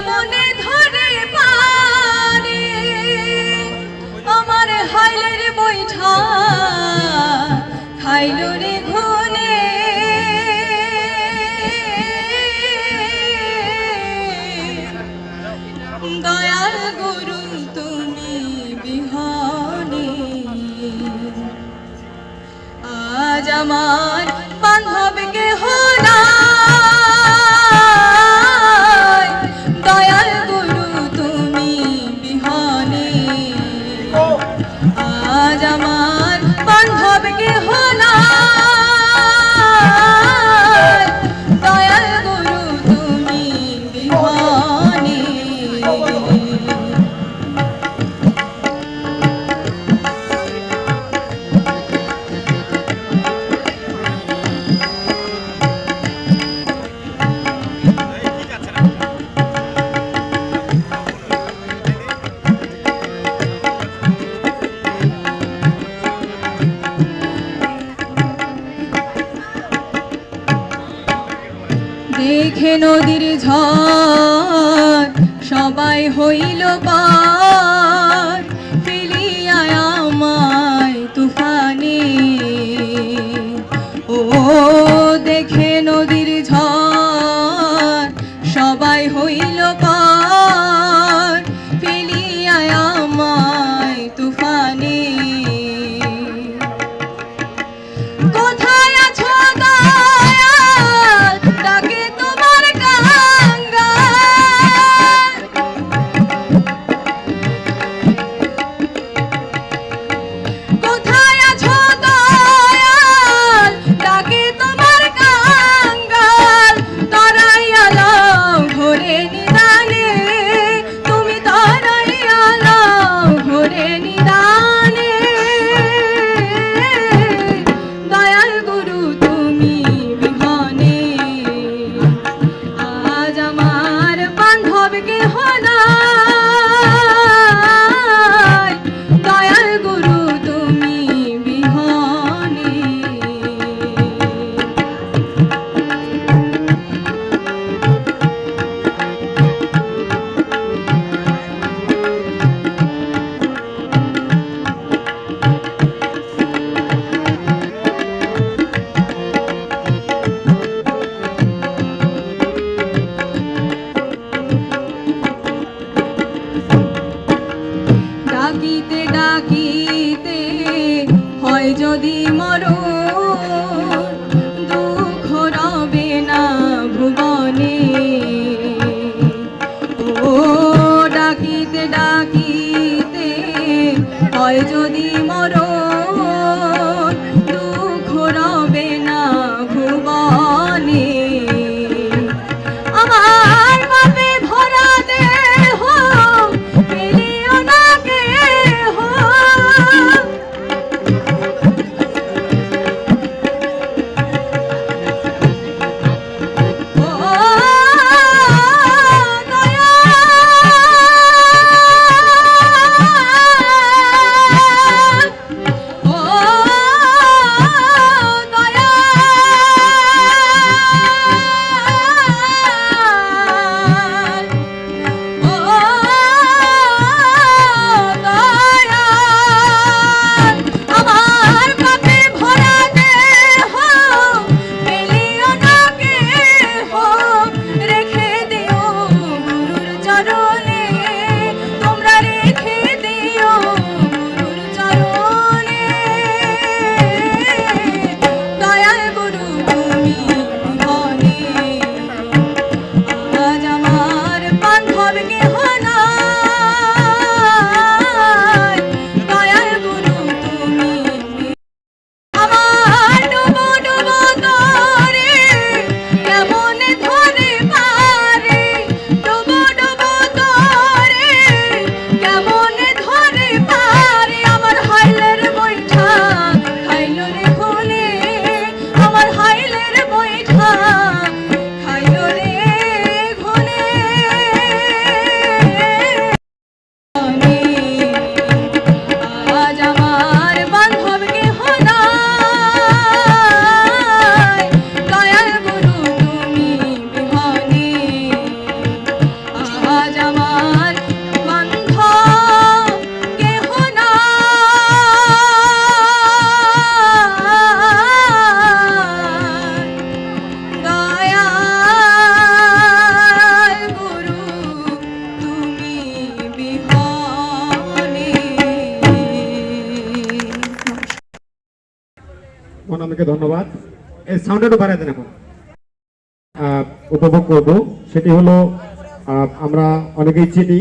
কেমনে ধরে পারে আমার হাইলের বৈঠা খাইল রে ঘনে। দয়াল গুরু, তুমি বিহনে আজ আমার দেখে নদীর ঝড় সবাই হইল পার। মনামিকে ধন্যবাদ। এই সাউন্ড একটু বাড়াই দেন এখন উপভোগ করব। সেটি হলো আমরা অনেকেই চিনি।